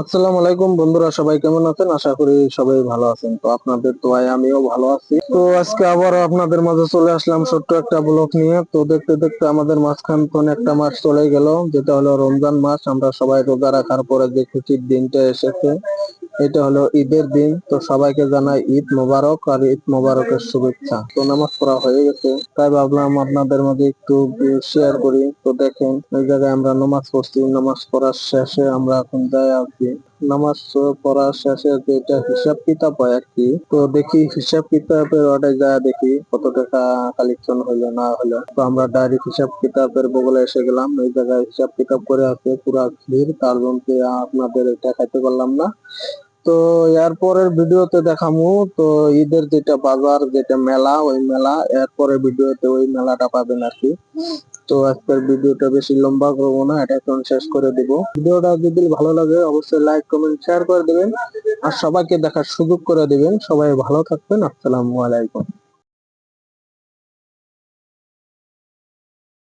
আসসালামু আলাইকুম বন্ধুরা, সবাই কেমন আছেন? আশা করি সবাই ভালো আছেন। তো আপনাদের দোয়ায় আমিও ভালো আছি। তো আজকে আবার আপনাদের মাঝে চলে আসলাম ছোট্ট একটা ব্লগ নিয়ে। তো দেখতে দেখতে আমাদের মাঝখান থেকে একটা মাস চলে গেল, যেটা হলো রমজান মাস। আমরা সবাই রোজা রাখার পরে দেখেছি দিনটা এসেছে। এটা হলো ঈদের দিন। তো সবাইকে জানাই ঈদ মোবারক আর ঈদ মোবারকের শুভেচ্ছা। তো নামাজ পড়া হয়ে গেছে। তাই ভাবলাম আপনাদের মাঝে একটু শেয়ার করি। তো দেখেন, ওই জায়গায় আমরা নামাজ পড়ছি। নামাজ পড়ার শেষে আমরা এখন যাই কি। নামাজ পড়ার শেষে যেটা হিসাব কিতাব হয় আর কি। তো দেখি হিসাব কিতাবের অর্ডার যায় দেখি, কত টাকা কালেকশন হইল, না হলো তো আমরা ডাইরেক্ট হিসাব কিতাবের বগলে এসে গেলাম। এই জায়গায় হিসাব কিতাব করে আছে, পুরা ভিড়। তার জন্য আপনাদের এটা খাইতে পারলাম না। তো এরপরের ভিডিওতে দেখামু, তো ঈদের যেটা বাজার, যেটা মেলা, ওই মেলা এরপরের ভিডিওতে ওই মেলাটা পাবেন আর কি। তো আজকের ভিডিওটা বেশি লম্বা করব না, এটা এখন শেষ করে দিব। ভিডিওটা যদি ভালো লাগে, অবশ্যই লাইক কমেন্ট শেয়ার করে দিবেন। আর সবাইকে দেখার সুযোগ করে দিবেন। সবাই ভালো থাকবেন। আসসালামু আলাইকুম।